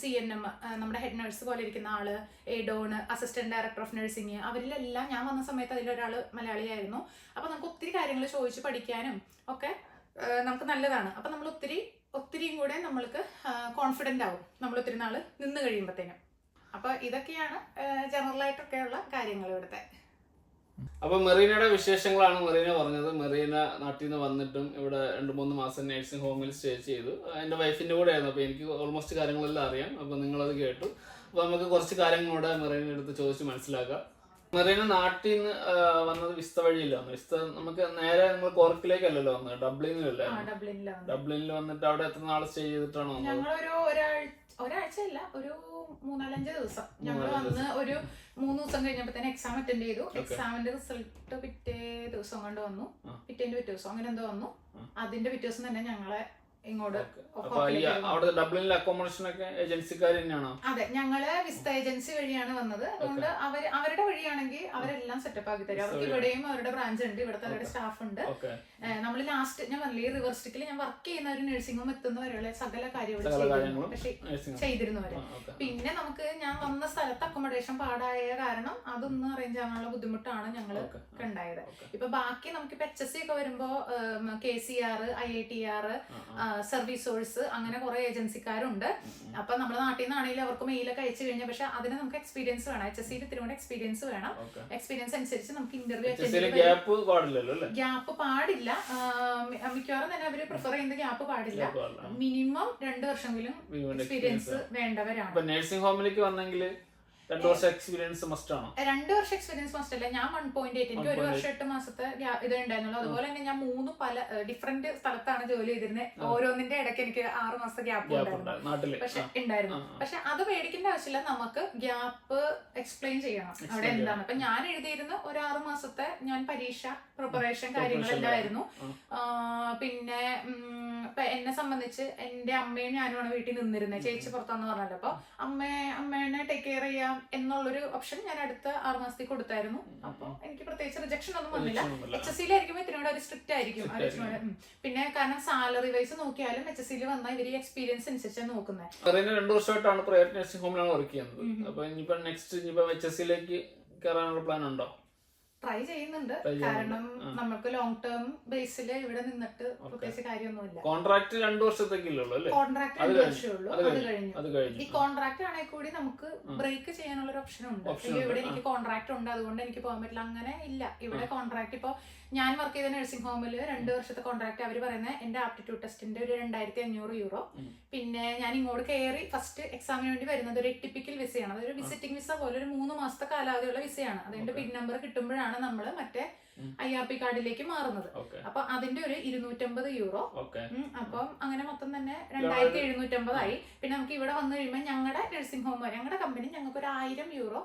സി എൻ എം നമ്മുടെ ഹെഡ് നഴ്സ് പോലെ ഇരിക്കുന്ന ആൾ ADON assistant director of nursing അവരിലെല്ലാം ഞാൻ വന്ന സമയത്ത് അതിലൊരാൾ മലയാളിയായിരുന്നു. അപ്പൊ നമുക്ക് ഒത്തിരി കാര്യങ്ങൾ ചോദിച്ച് പഠിക്കാനും ഒക്കെ നമുക്ക് നല്ലതാണ്. അപ്പൊ നമ്മൾ ഒത്തിരി ഒത്തിരിയും കൂടെ നമ്മൾക്ക് കോൺഫിഡന്റ് ആവും നമ്മൾ ഒത്തിരി നാൾ നിന്ന് കഴിയുമ്പോഴത്തേനും അപ്പൊ ഇതൊക്കെയാണ് ജനറൽ ആയിട്ടൊക്കെയുള്ള കാര്യങ്ങൾ ഇവിടുത്തെ. അപ്പൊ മെറീനയുടെ വിശേഷങ്ങളാണ് മെറീന പറഞ്ഞത്. മെറീന നാട്ടിൽ നിന്ന് വന്നിട്ടും ഇവിടെ രണ്ട് മൂന്ന് മാസം നേഴ്സിംഗ് ഹോമിൽ സ്റ്റേ ചെയ്തു. എന്റെ വൈഫിന്റെ കൂടെ ആയിരുന്നു അപ്പൊ എനിക്ക് ഓൾമോസ്റ്റ് കാര്യങ്ങളെല്ലാം അറിയാം. അപ്പൊ നിങ്ങളത് കേട്ടു. അപ്പൊ നമുക്ക് കുറച്ച് കാര്യങ്ങളൂടെ മെറീനയുടെ അടുത്ത് ചോദിച്ച് മനസ്സിലാക്കാം. മെറീന നാട്ടിൽ നിന്ന് വന്നത് വിസ്ത വഴിയിലാണ്. വിസ്ത നമുക്ക് നേരെ നമ്മൾ കോർക്കിലേക്കല്ലല്ലോ വന്നത്. ഡബ്ലിനിലാണ് ഡബ്ലിനിൽ വന്നിട്ട് അവിടെ എത്ര നാൾ സ്റ്റേ ചെയ്തിട്ടാണ് വന്നത്? ഞങ്ങളൊരു ഒരാഴ്ച ഒരാഴ്ചയല്ല ഒരു മൂന്നാലഞ്ച് ദിവസം. ഞങ്ങൾ വന്ന് ഒരു മൂന്ന് ദിവസം കഴിഞ്ഞപ്പോ തന്നെ എക്സാം അറ്റൻഡ് ചെയ്തു എക്സാമിന്റെ റിസൾട്ട് പിറ്റേ ദിവസം കൊണ്ട് വന്നു. പിറ്റേന്റെ പിറ്റേ ദിവസം അങ്ങനെ എന്തോ വന്നു. അതിന്റെ പിറ്റേ ദിവസം തന്നെ ഞങ്ങളെ ഇങ്ങോട്ട് അവിടെ ഡബ്ലിനിലെ അക്കോമഡേഷൻ ഒക്കെ ഏജൻസിക്കാർ തന്നെയാണോ? അതെ ഞങ്ങൾ വിസ്ത ഏജൻസി വഴിയാണ് വന്നത്. അതുകൊണ്ട് അവർ അവരുടെ വഴിയാണെങ്കിൽ അവരെല്ലാം സെറ്റപ്പ് ആക്കി തരും. അവർക്ക് ഇവിടെയും അവരുടെ ബ്രാഞ്ച് ഉണ്ട്. ഇവിടുത്തെ അവരുടെ സ്റ്റാഫ് ഉണ്ട്. നമ്മൾ ലാസ്റ്റ് ഞാൻ പറഞ്ഞില്ലേ റിവർ സ്റ്റിക്കിൽ ഞാൻ വർക്ക് ചെയ്യുന്ന ഒരു നഴ്സിംഗ് ഹോം എത്തുന്ന വരെയുള്ള സകല കാര്യങ്ങളും പക്ഷേ ചെയ്തിരുന്നു. കാര്യങ്ങളും പക്ഷെ നഴ്സിംഗ് ചെയ്തിരുന്നു വരെ ഓക്കെ. പിന്നെ നമുക്ക് ഞാൻ വന്ന സ്ഥലത്ത് അക്കോമഡേഷൻ പാടായ കാരണം അതൊന്നും അറേഞ്ച് ആവാനുള്ള ബുദ്ധിമുട്ടാണ് ഞങ്ങൾ ഉണ്ടായത് ഇപ്പൊ ബാക്കി നമുക്ക് ഇപ്പൊ എച്ച് എസ് സി ഒക്കെ വരുമ്പോ K C R I I T R service source അങ്ങനെ കുറെ ഏജൻസിക്കാരുണ്ട്. അപ്പൊ നമ്മുടെ നാട്ടിൽ നിന്നാണെങ്കിലും അവർക്ക് മെയിലൊക്കെ അയച്ചു കഴിഞ്ഞാൽ പക്ഷെ അതിന് നമുക്ക് എക്സ്പീരിയൻസ് വേണം. എച്ച് എസ് സിയിൽ ഇത്തിരി കൂടെ എക്സ്പീരിയൻസ് വേണം. എക്സ്പീരിയൻസ് അനുസരിച്ച് നമുക്ക് ഇന്റർവ്യൂ ഗ്യാപ്പ് പാടില്ല. മിക്കവാറും തന്നെ അവർ പ്രിഫർ ചെയ്യുന്ന ഗ്യാപ്പ് പാടില്ല. മിനിമം രണ്ടു വർഷമെങ്കിലും എക്സ്പീരിയൻസ് വേണ്ടവരാണ്. നഴ്സിംഗ് ഹോമിലേക്ക് വന്നെങ്കിൽ രണ്ടു വർഷം എക്സ്പീരിയൻസ് മസ്റ്റ് ആണോ? രണ്ട് വർഷം എക്സ്പീരിയൻസ് മസ്റ്റ് അല്ല? ഞാൻ വൺ പോയിന്റ് എയ്റ്റ് എനിക്ക് ഒരു വർഷം എട്ട് മാസത്തെ ഇത് ഉണ്ടായിരുന്നുള്ളൂ. അതുപോലെ തന്നെ ഞാൻ മൂന്ന് പല ഡിഫറെന്റ് സ്ഥലത്താണ് ജോലി ചെയ്തിരുന്നത് ഓരോന്നിന്റെ ഇടയ്ക്ക് എനിക്ക് ആറ് മാസത്തെ ഗ്യാപ്പ് ഉണ്ടായിരുന്നു. പക്ഷെ ഉണ്ടായിരുന്നു. പക്ഷെ അത് പേടിക്കേണ്ട ആവശ്യമില്ല. നമുക്ക് ഗ്യാപ്പ് എക്സ്പ്ലെയിൻ ചെയ്യണം. അവിടെ. എന്താണ് അപ്പൊ ഞാൻ എഴുതിയിരുന്ന ഒരു ആറ് മാസത്തെ ഞാൻ പരീക്ഷ പ്രിപ്പറേഷൻ കാര്യങ്ങളെല്ലായിരുന്നു പിന്നെ എന്നെ സംബന്ധിച്ച് എന്റെ അമ്മയും ആണ് വീട്ടിൽ നിന്നിരുന്നത് ചേച്ചി പുറത്താന്ന് പറഞ്ഞല്ലോ. അപ്പൊ അമ്മയെ അമ്മേനെ ടേക്ക് കെയർ ചെയ്യാം. എന്നുള്ളൊരു ഓപ്ഷൻ ഞാൻ അടുത്ത ആറ് മാസത്തേക്ക് കൊടുത്തായിരുന്നു. അപ്പൊ എനിക്ക് പ്രത്യേകിച്ച് റിജക്ഷൻ ഒന്നും വന്നില്ല. എച്ച് എസ് സിയിലായിരിക്കും ഇതിനോട് ഒരു സ്ട്രിക്റ്റ് ആയിരിക്കും. പിന്നെ കാരണം സാലറി വൈസ് നോക്കിയാലും എച്ച് എസ് സിയിൽ വന്നാൽ ഇവർ എക്സ്പീരിയൻസ് അനുസരിച്ചാണ് നോക്കുന്നത് രണ്ടു വർഷമായിട്ടാണ് പ്രൈവറ്റ് നഴ്സിംഗ് ഹോമിലാണ് വർക്ക് ചെയ്യുന്നത്. അപ്പൊ ഇനിയിപ്പോ നെക്സ്റ്റ് ഇനിയിപ്പോ എച്ച് എസ് സിയിലേക്ക് കയറാനുള്ള പ്ലാൻ ഉണ്ടോ? ട്രൈ ചെയ്യുന്നുണ്ട്. കാരണം നമ്മൾക്ക് നമുക്ക് ലോങ് ടേം ബേസിൽ ഇവിടെ നിന്നിട്ട് പ്രത്യേകിച്ച് കാര്യമൊന്നുമില്ല. കോൺട്രാക്ട് രണ്ടു വർഷത്തേക്കില്ലേ കോൺട്രാക്ട് രണ്ട് വർഷമേ ഉള്ളൂ. അത് കഴിഞ്ഞു. ഈ കോൺട്രാക്ട് ആണെങ്കിൽ കൂടി നമുക്ക്. ബ്രേക്ക് ചെയ്യാനുള്ള ഒരു ഓപ്ഷൻ ഉണ്ട്. ഇവിടെ എനിക്ക് കോൺട്രാക്ട് ഉണ്ട്. അതുകൊണ്ട് എനിക്ക് പോകാൻ പറ്റില്ല. അങ്ങനെ ഇല്ല. ഇവിടെ കോൺട്രാക്ട് ഇപ്പൊ ഞാൻ വർക്ക് ചെയ്ത നഴ്സിംഗ് ഹോമിൽ രണ്ട് വർഷത്തെ കോൺട്രാക്ട് അവർ പറയുന്നത് എന്റെ ആപ്റ്റിറ്റ്യൂഡ് ടെസ്റ്റിന്റെ ഒരു രണ്ടായിരത്തി അഞ്ഞൂറ് യൂറോ പിന്നെ ഞാൻ ഇങ്ങോട്ട് കയറി ഫസ്റ്റ് എക്സാമിന് വേണ്ടി വരുന്നത് ഒരു ടിപ്പിക്കൽ വിസയാണ് അതൊരു വിസിറ്റിംഗ് വിസ പോലെ ഒരു മൂന്ന് മാസത്തെ കാലാവധിയുള്ള വിസയാണ് അതിന്റെ പിൻ നമ്പർ കിട്ടുമ്പോഴാണ് നമ്മൾ മറ്റേ. ഐ ആർ പി കാർഡിലേക്ക് മാറുന്നത്. അപ്പൊ അതിന്റെ ഒരു ഇരുന്നൂറ്റമ്പത് യൂറോ. അപ്പം അങ്ങനെ മൊത്തം തന്നെ രണ്ടായിരത്തി എഴുന്നൂറ്റമ്പതായി. പിന്നെ നമുക്ക് ഇവിടെ വന്നു കഴിയുമ്പോൾ ഞങ്ങളുടെ നഴ്സിംഗ് ഹോം വരെ ഞങ്ങളുടെ കമ്പനി ഞങ്ങൾക്ക് ഒരു ആയിരം യൂറോ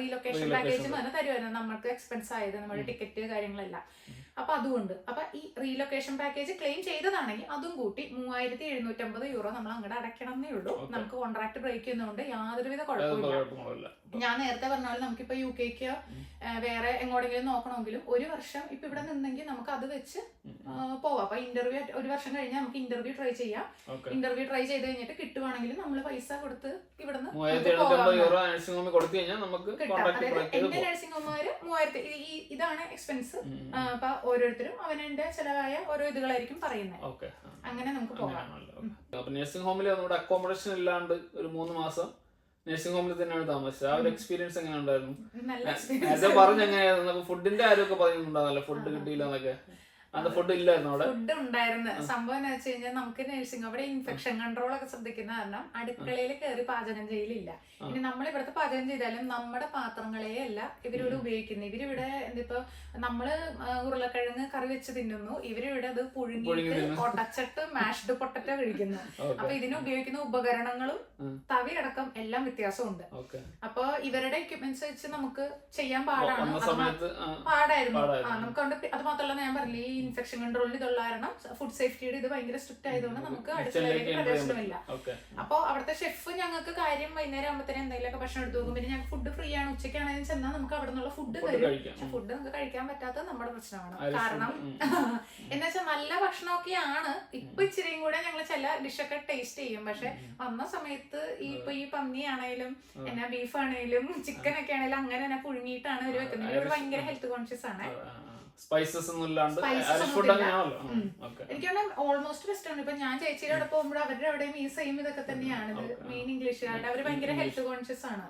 റീലൊക്കേഷൻ പാക്കേജ് തന്നെ തരുമായിരുന്നു നമ്മൾക്ക് എക്സ്പെൻസ് ആയത് നമ്മുടെ ടിക്കറ്റ് കാര്യങ്ങളെല്ലാം. അപ്പൊ അതുകൊണ്ട് അപ്പൊ ഈ റീലൊക്കേഷൻ പാക്കേജ് ക്ലെയിം ചെയ്തതാണെങ്കിൽ അതും കൂട്ടി മൂവായിരത്തി എഴുന്നൂറ്റമ്പത് യൂറോ നമ്മൾ അങ്ങോട്ട് അടയ്ക്കണം എന്നേ ഉള്ളൂ. നമുക്ക് കോൺട്രാക്ട് ബ്രേക്ക് ചെയ്യുന്നതുകൊണ്ട് യാതൊരുവിധ കുഴപ്പമില്ല. ഞാൻ നേരത്തെ പറഞ്ഞ പോലെ നമുക്കിപ്പോ യു കെക്ക്. വേറെ എങ്ങോട്ടെങ്കിലും നോക്കണമെങ്കിലും ഒരു വർഷം ഇപ്പൊ ഇവിടെ നിന്നെങ്കിൽ നമുക്ക് അത് വെച്ച് പോവാം. അപ്പൊ ഇന്റർവ്യൂ ഒരു വർഷം കഴിഞ്ഞാൽ നമുക്ക് ഇന്റർവ്യൂ ട്രൈ ചെയ്യാം. ഇന്റർവ്യൂ ട്രൈ ചെയ്ത് കഴിഞ്ഞിട്ട് കിട്ടുവാണെങ്കിൽ നമ്മൾ പൈസ കൊടുത്ത് ഇവിടുന്ന് കിട്ടാം. അതായത് എന്റെ നഴ്സിംഗ് ഹോമുകാര് മൂവായിരത്തി ഇതാണ് എക്സ്പെൻസ്. അപ്പൊ ഓരോരുത്തരും അവനെന്റെ ചെലവായ ഓരോ ഇതുകളായിരിക്കും പറയുന്നത് അങ്ങനെ നമുക്ക് പോകാം നഴ്സിംഗ് ഹോമിൽ നമ്മുടെ അക്കോമഡേഷൻ ഇല്ലാണ്ട് ഒരു മൂന്ന് മാസം നഴ്സിംഗ് ഹോമിൽ തന്നെയാണ് താമസിച്ചത്. ആ ഒരു എക്സ്പീരിയൻസ് എങ്ങനെ ഉണ്ടായിരുന്നു? നേരത്തെ പറഞ്ഞ എങ്ങനെയായിരുന്നു? ഫുഡിന്റെ കാര്യമൊക്കെ പറയുന്നുണ്ടായിരുന്നല്ലോ ഫുഡ് കിട്ടിയില്ല എന്നൊക്കെ. അത് ഫുഡ് ഇല്ലായിരുന്നു അവിടെ. ഫുഡ് ഉണ്ടായിരുന്നു. സംഭവം എന്ന് വെച്ച് കഴിഞ്ഞാൽ നമുക്ക് നഴ്സിംഗ് അവിടെ ഇൻഫെക്ഷൻ കൺട്രോൾ ഒക്കെ ശ്രദ്ധിക്കുന്ന കാരണം അടുക്കളയിൽ കയറി പാചകം ചെയ്യലില്ല. ഇനി നമ്മൾ ഇവിടുത്തെ പാചകം ചെയ്താലും നമ്മുടെ പാത്രങ്ങളെ അല്ല ഇവരിവിടെ ഉപയോഗിക്കുന്നത്. ഇവരിവിടെ എന്തിപ്പോ നമ്മൾ ഉരുളക്കിഴങ്ങ് കറി വെച്ച് തിന്നുന്നു. ഇവരിവിടെ അത് പുഴുങ്ങിട്ട് പുഴുങ്ങിയിട്ട്. ഒടച്ചിട്ട് മാഷ്ഡ് പൊട്ടറ്റോ കഴിക്കുന്നു. അപ്പൊ ഇതിന് ഉപയോഗിക്കുന്ന ഉപകരണങ്ങളും. തവി അടക്കം എല്ലാം വ്യത്യാസമുണ്ട്. അപ്പൊ ഇവരുടെ എക്യുപ്മെന്റ്സ് വെച്ച് നമുക്ക് ചെയ്യാൻ പാടാണ്. പാടായിരുന്നു. നമുക്ക് അത് മാത്രമല്ല ഞാൻ പറഞ്ഞില്ലേ ഈ ഇൻഫെക്ഷൻ കൺട്രോളിൽ കാരണം ഫുഡ് സേഫ്റ്റിയുടെ ഇത് ഭയങ്കര സ്ട്രിക്റ്റ് ആയതുകൊണ്ട് നമുക്ക് അടുക്കളയിലേക്ക് പ്രവേശനമില്ല. അപ്പോ അവിടുത്തെ ഷെഫ് ഞങ്ങൾക്ക് കാര്യം വൈകുന്നേരം ആകുമ്പോഴത്തേനും എന്തെങ്കിലുമൊക്കെ ഭക്ഷണം എടുത്തു നോക്കും പിന്നെ ഞങ്ങൾക്ക് ഫുഡ് ഫ്രീ ആണ്. ഉച്ചയ്ക്കാണെങ്കിലും ചെന്നാൽ നമുക്ക് അവിടെ നിന്നുള്ള ഫുഡ് തരും. പക്ഷെ ഫുഡ് നമുക്ക് കഴിക്കാൻ പറ്റാത്ത നമ്മുടെ പ്രശ്നമാണ്. കാരണം <laughs> എന്താ വെച്ചാൽ നല്ല ഭക്ഷണമൊക്കെ ആണ് ഇപ്പൊ ഇച്ചിരിയും കൂടെ ഞങ്ങൾ ചില ഡിഷൊക്കെ ടേസ്റ്റ് ചെയ്യും. പക്ഷെ വന്ന സമയത്ത് ഈ ഇപ്പൊ ഈ പന്നി ആണെങ്കിലും എന്നാ ബീഫ് ആണെങ്കിലും ചിക്കൻ ഒക്കെ ആണെങ്കിലും അങ്ങനെ തന്നെ പുഴുങ്ങിയിട്ടാണ് അവർ വെക്കുന്നത്. ഭയങ്കര ഹെൽത്ത് കോൺഷ്യസ് ആണ്. Spices food. അങ്ങനെയാണല്ലോ. എനിക്ക് ഓൾമോസ്റ്റ് ബെസ്റ്റ് ആണ്. ഇപ്പൊ ഞാൻ ചേച്ചിയുടെ അവിടെ പോകുമ്പോൾ അവരുടെ അവിടെ ഈ സെയിം ഇതൊക്കെ തന്നെയാണ് ഇത്. മെയിൻ ഇംഗ്ലീഷുകാരുടെ അവർ ഭയങ്കര ഹെൽത്ത് കോൺഷ്യസ് ആണ്.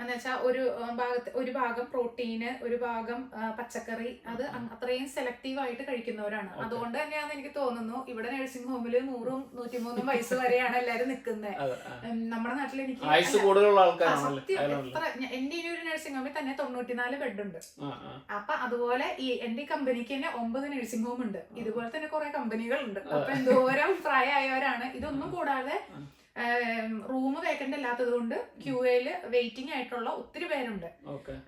എന്ന് വെച്ചാൽ ഒരു ഭാഗത്ത് ഒരു ഭാഗം പ്രോട്ടീന് ഒരു ഭാഗം പച്ചക്കറി അത് അത്രയും സെലക്റ്റീവ് ആയിട്ട് കഴിക്കുന്നവരാണ്. അതുകൊണ്ട് തന്നെയാണെന്ന് എനിക്ക് തോന്നുന്നു ഇവിടെ നഴ്സിംഗ് ഹോമിൽ നൂറും നൂറ്റിമൂന്നും വയസ്സ് വരെയാണ് എല്ലാരും നിൽക്കുന്നത് <laughs> നമ്മുടെ നാട്ടിൽ എനിക്ക് സത്യം. എത്ര എന്റെ ഈ ഒരു നഴ്സിംഗ് ഹോമിൽ തന്നെ തൊണ്ണൂറ്റിനാല് ബെഡ് ഉണ്ട്. അപ്പൊ അതുപോലെ ഈ എന്റെ കമ്പനിക്ക് തന്നെ ഒമ്പത് നഴ്സിംഗ് ഹോം ഉണ്ട്. ഇതുപോലെ തന്നെ കുറെ കമ്പനികൾ ഉണ്ട് അപ്പൊ എന്തോരം ആയവരാണ് ഇതൊന്നും കൂടാതെ റൂം വേക്കന്റ് അല്ലാത്തത് കൊണ്ട് ക്യൂയിൽ വെയിറ്റിംഗ് ആയിട്ടുള്ള ഒത്തിരി പേരുണ്ട്.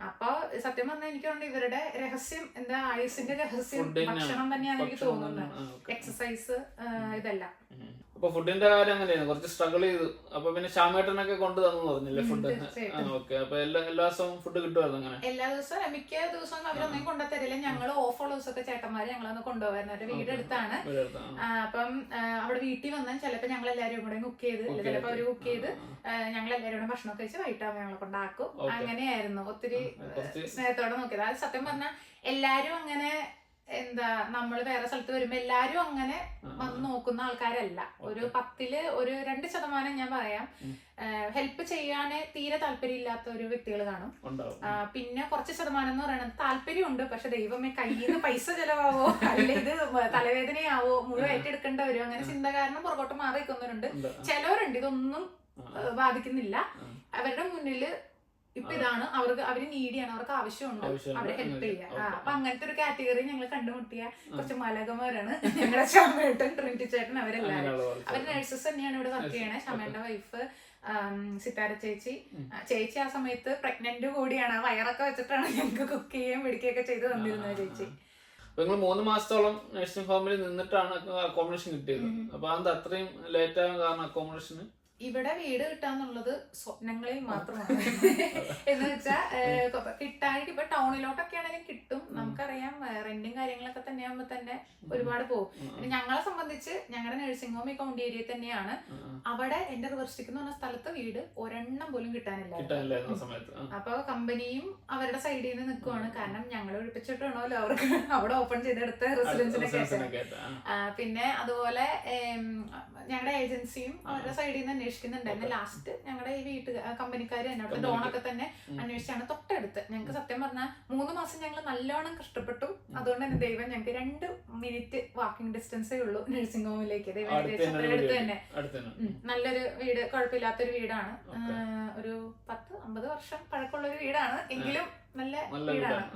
അപ്പൊ സത്യം പറഞ്ഞാൽ എനിക്ക് തോന്നുന്നു ഇവരുടെ രഹസ്യം എന്താ ആയുസിന്റെ രഹസ്യം ഭക്ഷണം തന്നെയാണ്. എനിക്ക് തോന്നുന്നത് എക്സസൈസ് ഇതെല്ലാം. അപ്പൊ ഫുഡിന്റെ കാര്യം അങ്ങനെയായിരുന്നു കുറച്ച് സ്ട്രഗിൾ ചെയ്തു. അപ്പൊ പിന്നെ ശ്യാമേട്ടനൊക്കെ കൊണ്ടു തന്നു പറഞ്ഞില്ലേ ഫുഡ്. ഓക്കെ അപ്പൊ എല്ലാ എല്ലാ ദിവസവും ഫുഡ് കിട്ടുമായിരുന്നു അങ്ങനെ? എല്ലാ ദിവസവും മിക്ക ദിവസവും അവരൊന്നും കൊണ്ടുതരില്ല ഞങ്ങൾ ഓഫ് ഉള്ള ദിവസമൊക്കെ ചേട്ടന്മാര് ഞങ്ങളൊന്ന് കൊണ്ടുപോകായിരുന്നു അവരുടെ വീട് Okay. അടുത്താണ് ഇവിടെ അടുത്ത്, ആ. ആ, അപ്പം അവിടെ വീട്ടിൽ വന്നാൽ ചിലപ്പോൾ ഞങ്ങൾ എല്ലാവരും കൂടെ കുക്ക് ചെയ്ത് ചിലപ്പോ ചിലപ്പോൾ okay. കുക്ക് ചെയ്ത് ഞങ്ങൾ എല്ലാവരും കൂടെ ഭക്ഷണം കഴിച്ച് വൈകിട്ടാകുമ്പോൾ ഞങ്ങളെ കൊണ്ടാക്കും. അങ്ങനെയായിരുന്നു. ഒത്തിരി സ്നേഹത്തോടെ നോക്കിയത്. അത് സത്യം പറഞ്ഞാൽ എല്ലാരും അങ്ങനെ എന്താ നമ്മൾ വേറെ സ്ഥലത്ത് വരുമ്പോ എല്ലാരും അങ്ങനെ വന്ന് നോക്കുന്ന ആൾക്കാരല്ല. ഒരു. പത്തിൽ ഒരു രണ്ട് ശതമാനം ഞാൻ പറയാം. ഹെൽപ്പ് ചെയ്യാനേ തീരെ താല്പര്യമില്ലാത്ത ഒരു വ്യക്തികൾ കാണും. പിന്നെ കുറച്ച് ശതമാനം എന്ന് പറയുന്നത് താല്പര്യമുണ്ട്. പക്ഷെ ദൈവമേ കയ്യിൽ നിന്ന് പൈസ ചെലവാവോ അല്ലെ ഇത് തലവേദനയാവോ മുഴുവൻ ഏറ്റെടുക്കേണ്ട വരും അങ്ങനെ ചിന്ത കാരണം പുറകോട്ട് മാറി നിൽക്കുന്നവരുണ്ട് ചിലവരുണ്ട്. ഇതൊന്നും ബാധിക്കുന്നില്ല. അവരുടെ മുന്നിൽ ഇപ്പൊ ഇതാണ്. അവർക്ക് അവർ നീഡിയാണ്. അവർക്ക് ആവശ്യമുണ്ട്. അവരെ ഹെൽപ്പ് ചെയ്യാ. അപ്പൊ അങ്ങനത്തെ ഒരു കാറ്റഗറി ഞങ്ങൾ കണ്ടുമുട്ടിയ കുറച്ച് മലകമാരാണ് ഞങ്ങളുടെ ശമേട്ടൻ ട്രിനിറ്റി ചേട്ടൻ അവരെല്ലാവരും അവർ നഴ്സസ് തന്നെയാണ് ഇവിടെ വർക്ക് ചെയ്യണേ. ഷമേന്റെ വൈഫ് സിത്താര ചേച്ചി. ചേച്ചി ആ സമയത്ത് പ്രഗ്നന്റ് കൂടിയാണ്. വയറൊക്കെ വെച്ചിട്ടാണ് ഞങ്ങൾക്ക് കുക്ക് ചെയ്യുകയും പിടിക്കുകയൊക്കെ ചെയ്തു തന്നിരുന്നത് ചേച്ചി. നിങ്ങൾ മൂന്ന് മാസത്തോളം നഴ്സിംഗ് ഹോമിൽ നിന്നിട്ടാണ് അക്കോമഡേഷൻ കിട്ടിയത്. അപ്പൊ അത് അത്രയും ലേറ്റ് ആകാൻ കാരണം അക്കോമഡേഷന് ഇവിടെ വീട് കിട്ടാന്നുള്ളത് സ്വപ്നങ്ങളിൽ മാത്രമാണ്. <laughs> എന്ന് വെച്ചാൽ കിട്ടാനായിട്ട് ഇപ്പൊ ടൗണിലോട്ടൊക്കെ ആണെങ്കിലും കിട്ടും നമുക്കറിയാം റെന്റും കാര്യങ്ങളൊക്കെ തന്നെ തന്നെയാകുമ്പോ തന്നെ ഒരുപാട് പോകും ഞങ്ങളെ സംബന്ധിച്ച് ഞങ്ങളുടെ നഴ്സിംഗ് ഹോം ഈ കൗണ്ടി ഏരിയയിൽ തന്നെയാണ്. അവിടെ എന്റെ റിവേഴ്സിക്ക് എന്ന് പറഞ്ഞ സ്ഥലത്ത് വീട് ഒരെണ്ണം പോലും കിട്ടാനില്ല. അപ്പൊ കമ്പനിയും അവരുടെ സൈഡിൽ നിന്ന് നിൽക്കുവാണ് കാരണം ഞങ്ങൾ ഒഴിപ്പിച്ചിട്ടാണല്ലോ അവർക്ക് അവിടെ ഓപ്പൺ ചെയ്തെടുത്ത. ആ, പിന്നെ അതുപോലെ ഞങ്ങളുടെ ഏജൻസിയും അവരുടെ സൈഡിൽ നിന്ന് അന്വേഷിക്കുന്നുണ്ടായിരുന്നു ലാസ്റ്റ് ഞങ്ങളുടെ ഈ വീട്ടു കമ്പനിക്കാർ കമ്പനിക്ക്. ലോണൊക്കെ തന്നെ അന്വേഷിച്ചാണ് തൊട്ടടുത്ത്. ഞങ്ങൾക്ക് സത്യം പറഞ്ഞാൽ മൂന്ന് മാസം ഞങ്ങൾ നല്ലോണം കഷ്ടപ്പെട്ടു. അതുകൊണ്ട് തന്നെ ദൈവം ഞങ്ങൾക്ക് രണ്ട് മിനിറ്റ് വാക്കിംഗ് ഡിസ്റ്റൻസേ ഉള്ളൂ നഴ്സിംഗ് ഹോമിലേക്ക് ദൈവം അടുത്ത് തന്നെ നല്ലൊരു വീട് കുഴപ്പമില്ലാത്തൊരു വീടാണ്. ഒരു പത്ത് അമ്പത് വർഷം പഴക്കമുള്ള ഒരു വീടാണ്. എങ്കിലും നല്ല വീടാണ്.